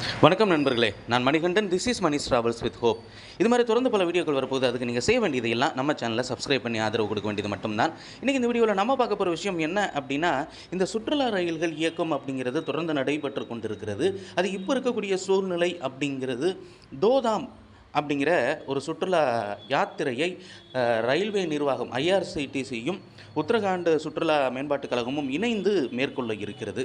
வணக்கம் நண்பர்களே. நான் Manikandan. This is Mani travels with hope இது மாதிரி தொடர்ந்து பல வீடியோக்கள் வரப்போகுது. அதுக்கு நீங்கள் செய்ய வேண்டியது எல்லாம் நம்ம சேனலில் சப்ஸ்கிரைப் பண்ணி ஆதரவு கொடுக்க வேண்டியது மட்டும்தான். இன்றைக்கி இந்த வீடியோவில் நம்ம பார்க்க போகிற விஷயம் என்ன அப்படின்னா இந்த சுற்றுலா ரயில்கள் இயக்கம் அப்படிங்கிறது தொடர்ந்து நடைபெற்று கொண்டிருக்கிறது. அது இப்போ இருக்கக்கூடிய சூழ்நிலை அப்படிங்கிறது தோதாம் அப்படிங்கிற ஒரு சுற்றுலா யாத்திரையை ரயில்வே நிர்வாகம் ஐஆர்சிடிசியும் உத்தரகாண்ட் சுற்றுலா மேம்பாட்டுக் கழகமும் இணைந்து மேற்கொள்ள இருக்கிறது.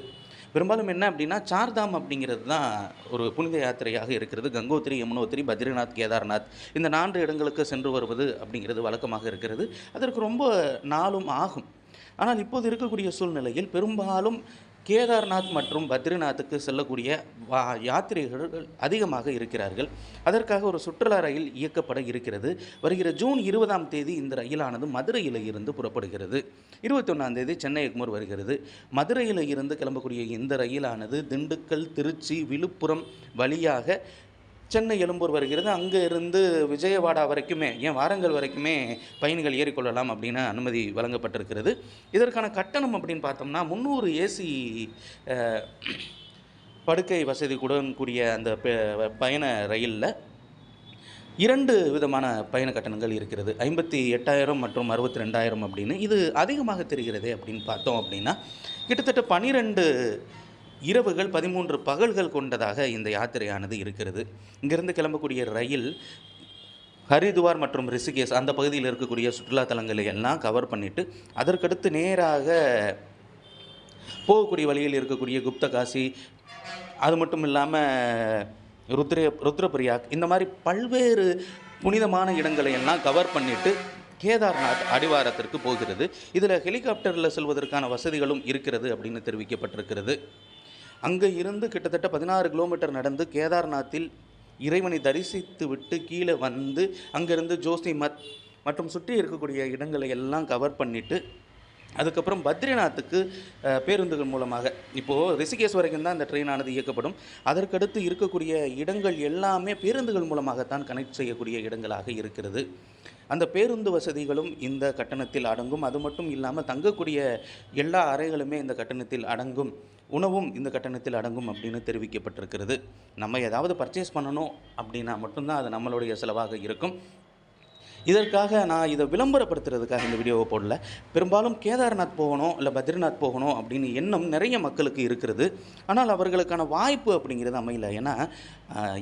பெரும்பாலும் என்ன அப்படின்னா சார்தாம் அப்படிங்கிறது தான் ஒரு புனித யாத்திரையாக இருக்கிறது. கங்கோத்திரி யமுனோத்திரி பத்ரிநாத் கேதார்நாத் இந்த நான்கு இடங்களுக்கு சென்று வருவது அப்படிங்கிறது வழக்கமாக இருக்கிறது. அதற்கு ரொம்ப நாளும் ஆகும். ஆனால் இப்போது இருக்கக்கூடிய சூழ்நிலையில் பெரும்பாலும் கேதார்நாத் மற்றும் பத்ரிநாத்துக்கு செல்லக்கூடிய வா யாத்திரிகர்கள் அதிகமாக இருக்கிறார்கள். அதற்காக ஒரு சுற்றுலா ரயில் இயக்கப்பட இருக்கிறது. வருகிற ஜூன் இருபதாம் தேதி இந்த ரயிலானது மதுரையில் இருந்து புறப்படுகிறது. இருபத்தொன்னாம் தேதி சென்னை எக்மூர் வருகிறது. மதுரையில் இருந்து கிளம்பக்கூடிய இந்த ரயிலானது திண்டுக்கல் திருச்சி விழுப்புரம் வழியாக சென்னை எழும்பூர் வருகிறது. அங்கே இருந்து விஜயவாடா வரைக்குமே ஏன் வாரங்கள் வரைக்குமே பயணிகள் ஏறிக்கொள்ளலாம் அப்படின்னு அனுமதி வழங்கப்பட்டிருக்கிறது. இதற்கான கட்டணம் அப்படின்னு பார்த்தோம்னா முந்நூறு ஏசி படுக்கை வசதியுடன் கூடிய அந்த பயண ரயிலில் இரண்டு விதமான பயண கட்டணங்கள் இருக்கிறது. ஐம்பத்தி எட்டாயிரம் மற்றும் அறுபத்தி ரெண்டாயிரம் அப்படின்னு. இது அதிகமாக தெரிகிறதே அப்படின்னு பார்த்தோம் அப்படின்னா கிட்டத்தட்ட பனிரெண்டு இரவுகள் பதிமூன்று பகல்கள் கொண்டதாக இந்த யாத்திரையானது இருக்கிறது. இங்கிருந்து கிளம்பக்கூடிய ரயில் ஹரிதுவார் மற்றும் ரிஷிகேஷ் அந்த பகுதியில் இருக்கக்கூடிய சுற்றுலா தலங்களை எல்லாம் கவர் பண்ணிவிட்டு அதற்கடுத்து நேராக போகக்கூடிய வழியில் இருக்கக்கூடிய குப்தகாசி அது மட்டும் இல்லாமல் ருத்ர ருத்ரபிரியாக் இந்த மாதிரி பல்வேறு புனிதமான இடங்களை எல்லாம் கவர் பண்ணிட்டு கேதார்நாத் அடிவாரத்திற்கு போகிறது. இதில் ஹெலிகாப்டரில் செல்வதற்கான வசதிகளும் இருக்கிறது அப்படின்னு தெரிவிக்கப்பட்டிருக்கிறது. அங்கே இருந்து கிட்டத்தட்ட பதினாறு கிலோமீட்டர் நடந்து கேதார்நாத்தில் இறைவனை தரிசித்து விட்டு கீழே வந்து அங்கேருந்து ஜோசிமத் மற்றும் சுற்றி இருக்கக்கூடிய இடங்களை எல்லாம் கவர் பண்ணிவிட்டு அதுக்கப்புறம் பத்ரிநாத்துக்கு பேருந்துகள் மூலமாக. இப்போது ரிஷிகேஷ் வரைக்கும் தான் இந்த ட்ரெயினானது இயக்கப்படும். அதற்கடுத்து இருக்கக்கூடிய இடங்கள் எல்லாமே பேருந்துகள் மூலமாகத்தான் கனெக்ட் செய்யக்கூடிய இடங்களாக இருக்கிறது. அந்த பேருந்து வசதிகளும் இந்த கட்டணத்தில் அடங்கும். அது மட்டும் இல்லாமல் தங்கக்கூடிய எல்லா அறைகளுமே இந்த கட்டணத்தில் அடங்கும். உணவும் இந்த கட்டணத்தில் அடங்கும் அப்படின்னு தெரிவிக்கப்பட்டிருக்கிறது. நம்ம ஏதாவது பர்ச்சேஸ் பண்ணணும் அப்படின்னா மட்டும்தான் அது நம்மளுடைய செலவாக இருக்கும். இதற்காக நான் இதை விளம்பரப்படுத்துறதுக்காக இந்த வீடியோவை போடல. பெரும்பாலும் கேதார்நாத் போகணும் இல்லை பத்ரிநாத் போகணும் அப்படின்னு எண்ணம் நிறைய மக்களுக்கு இருக்கிறது. ஆனால் அவர்களுக்கான வாய்ப்பு அப்படிங்கிறது அமையல. ஏன்னா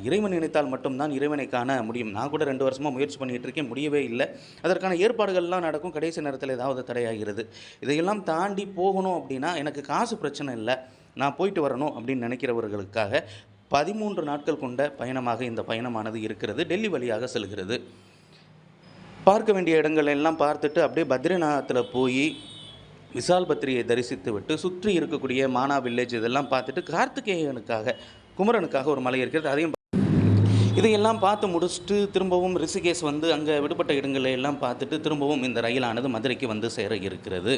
இறைவன் நினைத்தால் மட்டும்தான் இறைவனை காண முடியும். நான் கூட ரெண்டு வருஷமாக முயற்சி பண்ணிகிட்டு இருக்கேன் முடியவே இல்லை. அதற்கான ஏற்பாடுகள்லாம் நடக்கும். கடைசி நேரத்தில் ஏதாவது தடையாகிறது. இதையெல்லாம் தாண்டி போகணும் அப்படின்னா எனக்கு காசு பிரச்சனை இல்லை. நான் போயிட்டு வரணும் அப்படின்னு நினைக்கிறவர்களுக்காக பதிமூன்று நாட்கள் கொண்ட பயணமாக இந்த பயணமானது இருக்கிறது. டெல்லி வழியாக செல்கிறது. பார்க்க வேண்டிய இடங்கள் எல்லாம் பார்த்துட்டு அப்படியே பத்ரிநாத்தில் போய் விசால் பத்ரியை தரிசித்து விட்டு சுற்றி இருக்கக்கூடிய மானா வில்லேஜ் இதெல்லாம் பார்த்துட்டு கார்த்திகேயனுக்காக குமரனுக்காக ஒரு மலை இருக்கிறது அதையும் இதையெல்லாம் பார்த்து முடிச்சுட்டு திரும்பவும் ரிஷிகேஷ் வந்து அங்கே விடுபட்ட இடங்களை எல்லாம் பார்த்துட்டு திரும்பவும் இந்த ரயிலானது மதுரைக்கு வந்து சேர இருக்கிறது.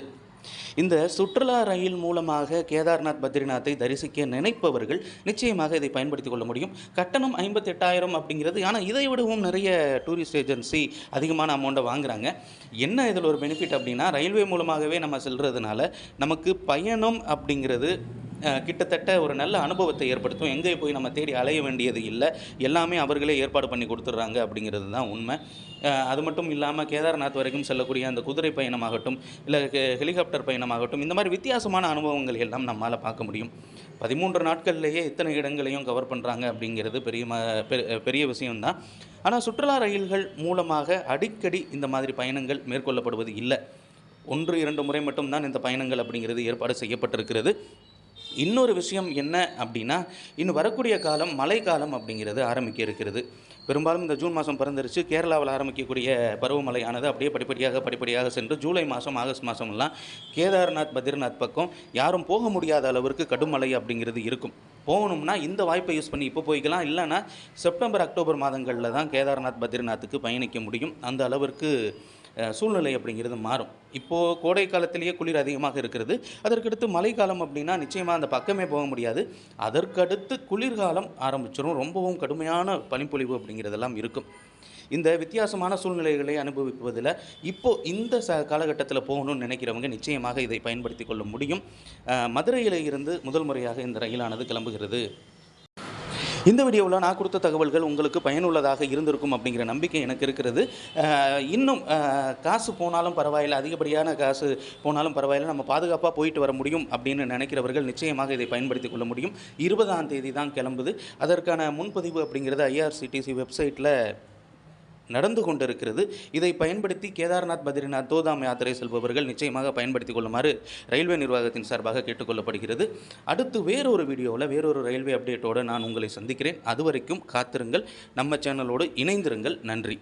இந்த சுற்றுலா ரயில் மூலமாக கேதார்நாத் பத்ரிநாத்தை தரிசிக்க நினைப்பவர்கள் நிச்சயமாக இதை பயன்படுத்திக் கொள்ள முடியும். கட்டணம் ஐம்பத்தெட்டாயிரம் அப்படிங்கிறது ஆனால் இதை விடவும் நிறைய டூரிஸ்ட் ஏஜென்சி அதிகமான அமௌண்ட்டை வாங்குறாங்க. என்ன இதில் ஒரு பெனிஃபிட் அப்படின்னா ரயில்வே மூலமாகவே நம்ம செல்றதுனால நமக்கு பயணம் அப்படிங்கிறது கிட்டத்தட்ட ஒரு நல்ல அனுபவத்தை ஏற்படுத்தும். எங்கே போய் நம்ம தேடி அலைய வேண்டியது இல்லை. எல்லாமே அவர்களே ஏற்பாடு பண்ணி கொடுத்துட்றாங்க அப்படிங்கிறது தான் உண்மை. அது மட்டும் இல்லாமல் கேதார்நாத் வரைக்கும் செல்லக்கூடிய அந்த குதிரை பயணமாகட்டும் இல்லை ஹெலிகாப்டர் பயணமாகட்டும் இந்த மாதிரி வித்தியாசமான அனுபவங்கள் எல்லாம் நம்மளால் பார்க்க முடியும். பதிமூன்று நாட்கள்லேயே இத்தனை இடங்களையும் கவர் பண்ணுறாங்க அப்படிங்கிறது பெரிய ம பெ- பெரிய விஷயம்தான் ஆனால் சுற்றுலா ரயில்கள் மூலமாக அடிக்கடி இந்த மாதிரி பயணங்கள் மேற்கொள்ளப்படுவது இல்லை. ஒன்று இரண்டு முறை மட்டும்தான் இந்த பயணங்கள் அப்படிங்கிறது ஏற்பாடு செய்யப்பட்டிருக்கிறது. இன்னொரு விஷயம் என்ன அப்படின்னா இன்னும் வரக்கூடிய காலம் மழைக்காலம் அப்படிங்கிறது ஆரம்பிக்க இருக்கிறது. பெரும்பாலும் இந்த ஜூன் மாதம் பிறந்துருச்சு. கேரளாவில் ஆரம்பிக்கக்கூடிய பருவமழையானது அப்படியே படிப்படியாக படிப்படியாக சென்று ஜூலை மாதம் ஆகஸ்ட் மாதம்லாம் கேதார்நாத் பத்ரிநாத் பக்கம் யாரும் போக முடியாத அளவிற்கு கடும் மழை அப்படிங்கிறது இருக்கும். போகணும்னா இந்த வாய்ப்பை யூஸ் பண்ணி இப்போ போய்க்கலாம். இல்லைன்னா செப்டம்பர் அக்டோபர் மாதங்களில் தான் கேதார்நாத் பத்ரிநாத்துக்கு பயணிக்க முடியும். அந்த அளவிற்கு சூழ்நிலை அப்படிங்கிறது மாறும். இப்போது கோடை காலத்திலேயே குளிர் அதிகமாக இருக்கிறது. அதற்கடுத்து மழைக்காலம் அப்படின்னா நிச்சயமாக அந்த பக்கமே போக முடியாது. அதற்கடுத்து குளிர்காலம் ஆரம்பிச்சிடும் ரொம்பவும் கடுமையான பனிப்பொழிவு அப்படிங்கிறதெல்லாம் இருக்கும். இந்த வித்தியாசமான சூழ்நிலைகளை அனுபவிப்பதில் இப்போ இந்த ச காலகட்டத்தில் போகணும்னு நினைக்கிறவங்க நிச்சயமாக இதை பயன்படுத்தி கொள்ள முடியும். மதுரையில் இருந்து முதல் முறையாக இந்த ரயிலானது கிளம்புகிறது. இந்த வீடியோவில் நான் கொடுத்த தகவல்கள் உங்களுக்கு பயனுள்ளதாக இருந்திருக்கும் அப்படிங்கிற நம்பிக்கை எனக்கு இருக்கிறது. இன்னும் காசு போனாலும் பரவாயில்லை அதிகப்படியான காசு போனாலும் பரவாயில்லை நம்ம பாதுகாப்பாக போயிட்டு வர முடியும் அப்படின்னு நினைக்கிறவர்கள் நிச்சயமாக இதை பயன்படுத்தி கொள்ள முடியும். இருபதாம் தேதி தான் கிளம்புது. அதற்கான முன்பதிவு அப்படிங்கிறது ஐஆர்சிடிசி வெப்சைட்டில் நடந்து கொண்டிருக்கிறது. இதை பயன்படுத்தி கேதார்நாத் பத்ரிநாத் தோதாம் யாத்திரை செல்பவர்கள் நிச்சயமாக பயன்படுத்திக் கொள்ளுமாறு ரயில்வே நிர்வாகத்தின் சார்பாக கேட்டுக்கொள்ளப்படுகிறது. அடுத்து வேறொரு வீடியோவில் வேறொரு ரயில்வே அப்டேட்டோடு நான் உங்களை சந்திக்கிறேன். அதுவரைக்கும் காத்திருங்கள். நம்ம சேனலோடு இணைந்திருங்கள். நன்றி.